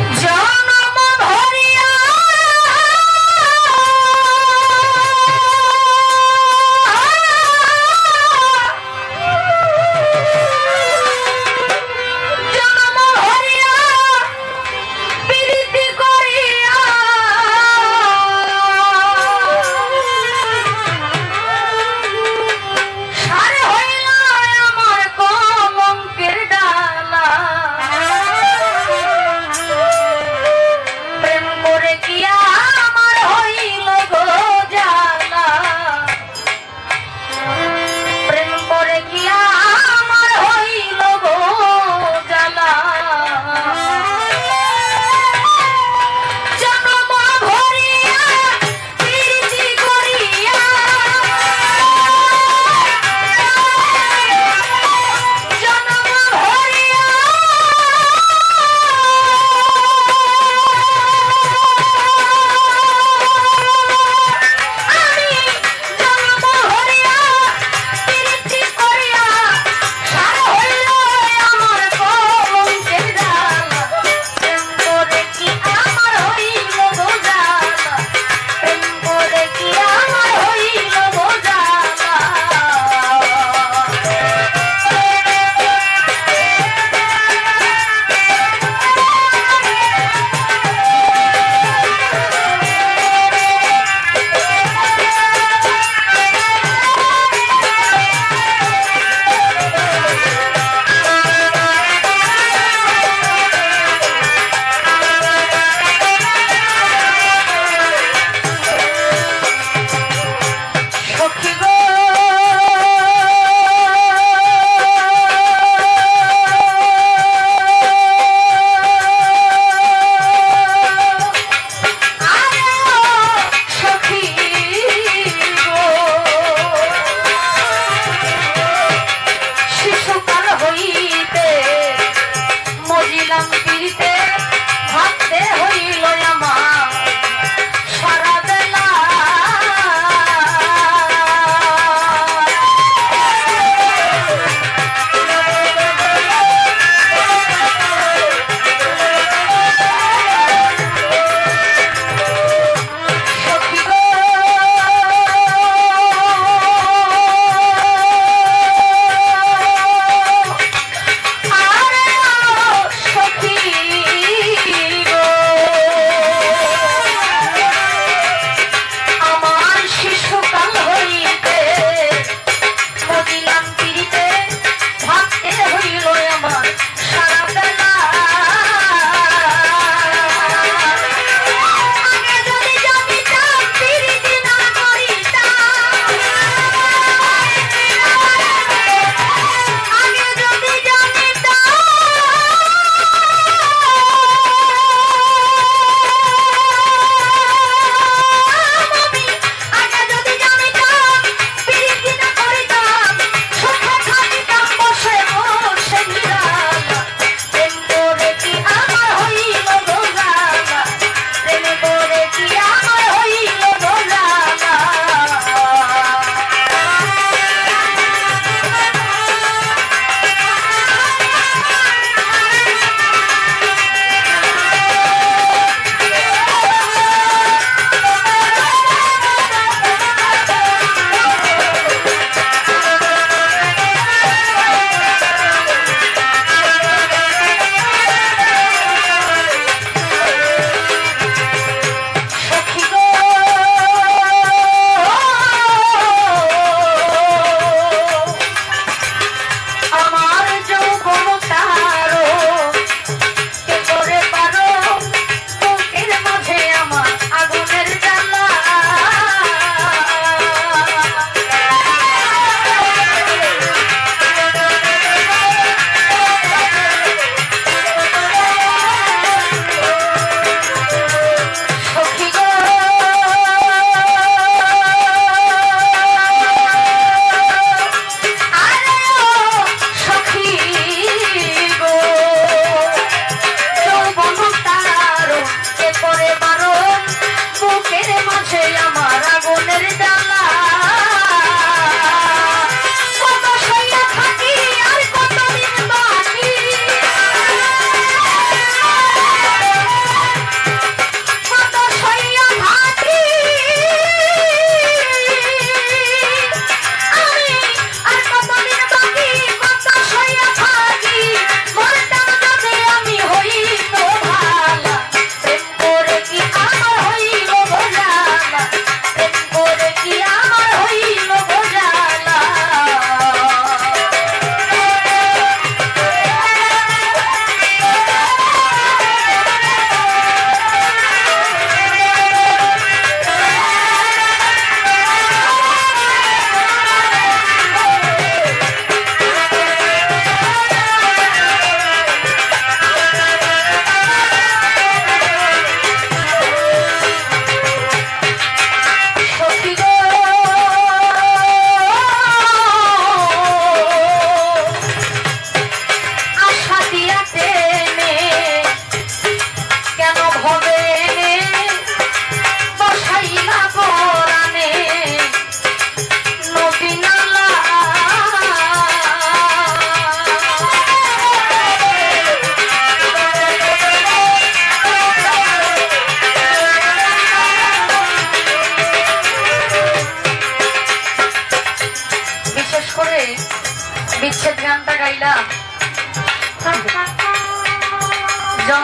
আরে পেলাম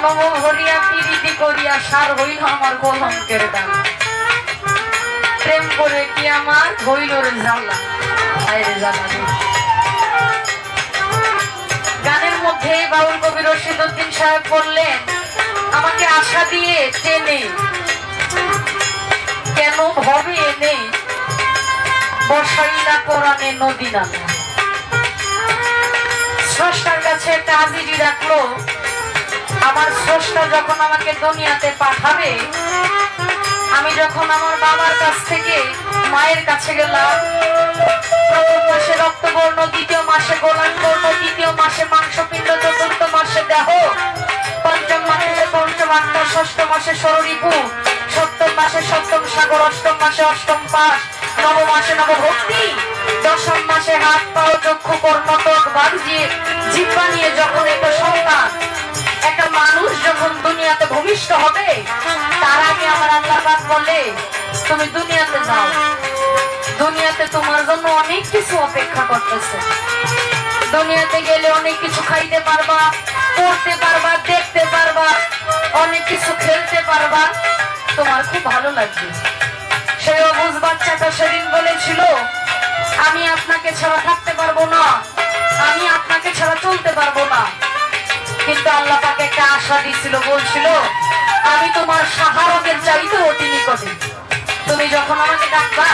জন্ম ভরিয়া পিরিতি করিয়া সার হইল আমার কলঙ্কের গান প্রেম করে কি আমার হইল রে গানের মধ্যে বাউল কবি রশিদ উদ্দিন সাহেব বললেন, আমাকে আশা দিয়ে টেনে। কেন ভবে এনে? বসাইলা কোরআনে নদী নামে। স্রষ্টার কাছে একটা হাজিরি রাখল আমার স্রষ্টা যখন আমাকে দুনিয়াতে পাঠাবে, আমি যখন আমার বাবার কাছ থেকে মায়ের কাছে গেলাম, প্রথম মাসে রক্তবর্ণ, দ্বিতীয় মাসে গোলান বর্ণ তৃতীয় মাসে মাংসপিণ্ড, চতুর্থ মাসে দেহ, পঞ্চম মাসে পঞ্চম আত্মা, ষষ্ঠ মাসে সররিপু সপ্তম মাসে সপ্তম সাগর, অষ্টম মাসে অষ্টম পাশ নব মাসে নবভক্তি, দশম মাসে হাত পাও চক্ষু কর্মটক বাড়িয়ে জিব্বা নিয়ে যখন একটা সন্তান একটা মানুষ যখন দুনিয়াতে ভূমিষ্ঠ হবে, তার আগে আমার আল্লাহ বলে, তুমি দুনিয়াতে যাও। দুনিয়াতে তোমার জন্য অনেক কিছু অপেক্ষা করতেছে। দুনিয়াতে গেলে অনেক কিছু খাইতে পারবা, পড়তে পারবা, দেখতে পারবা, অনেক কিছু খেলতে পারবা। তোমার খুব ভালো লাগবে। সেই অবুজ বাচ্চাটা সেদিন বলেছিল, আমি আপনাকে ছাড়া থাকতে পারব না। আমি আপনাকে ছাড়া চলতে পারব না। কিন্তু আল্লাহ পাকে একটা আশা দিছিল, বলছিল, আমি তোমার সাহারকের চাইতে অতি নিকটে। তুমি যখন আমাকে ডাকবা,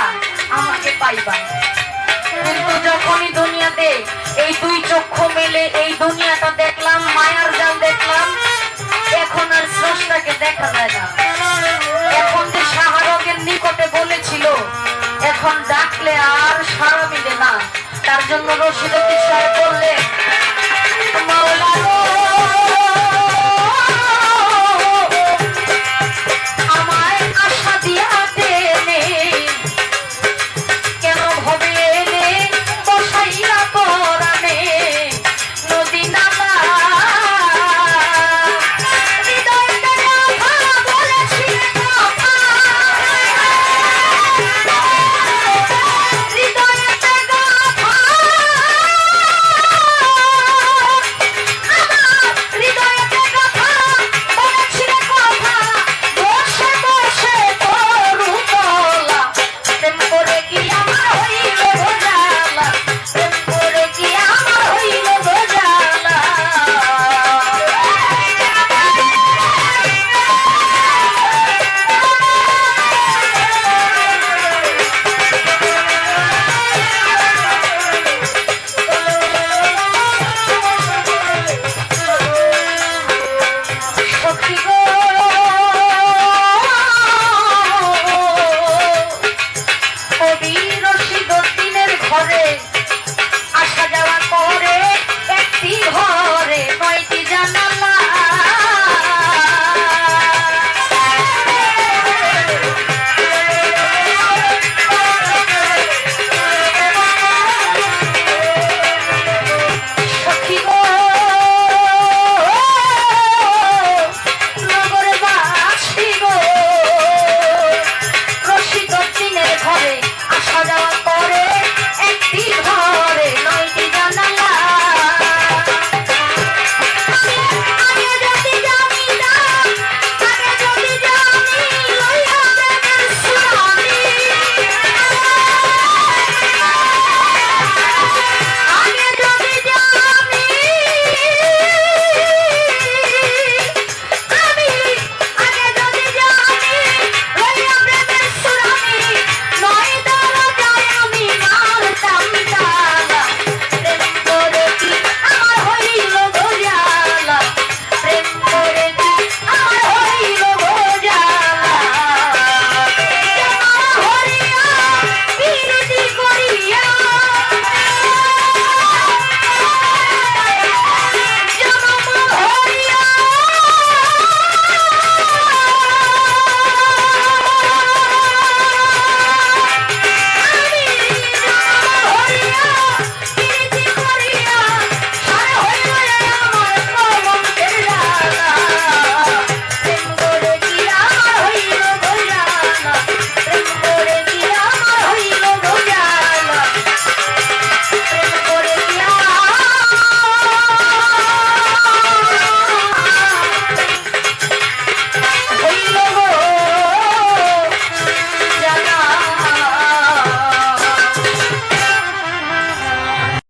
আমাকে পাইবা। কিন্তু যখনই দুনিয়াতে এই দুই চক্ষু মেলে, এই দুনিয়াটা দেখলাম, মায়ার জাল দেখলাম, এখন আর স্রষ্টাকে দেখা যায় না। এখন যে সাহারকের নিকটে বলেছিল, এখন ডাকলে আর সারা মিলে না। তার জন্য রশিদ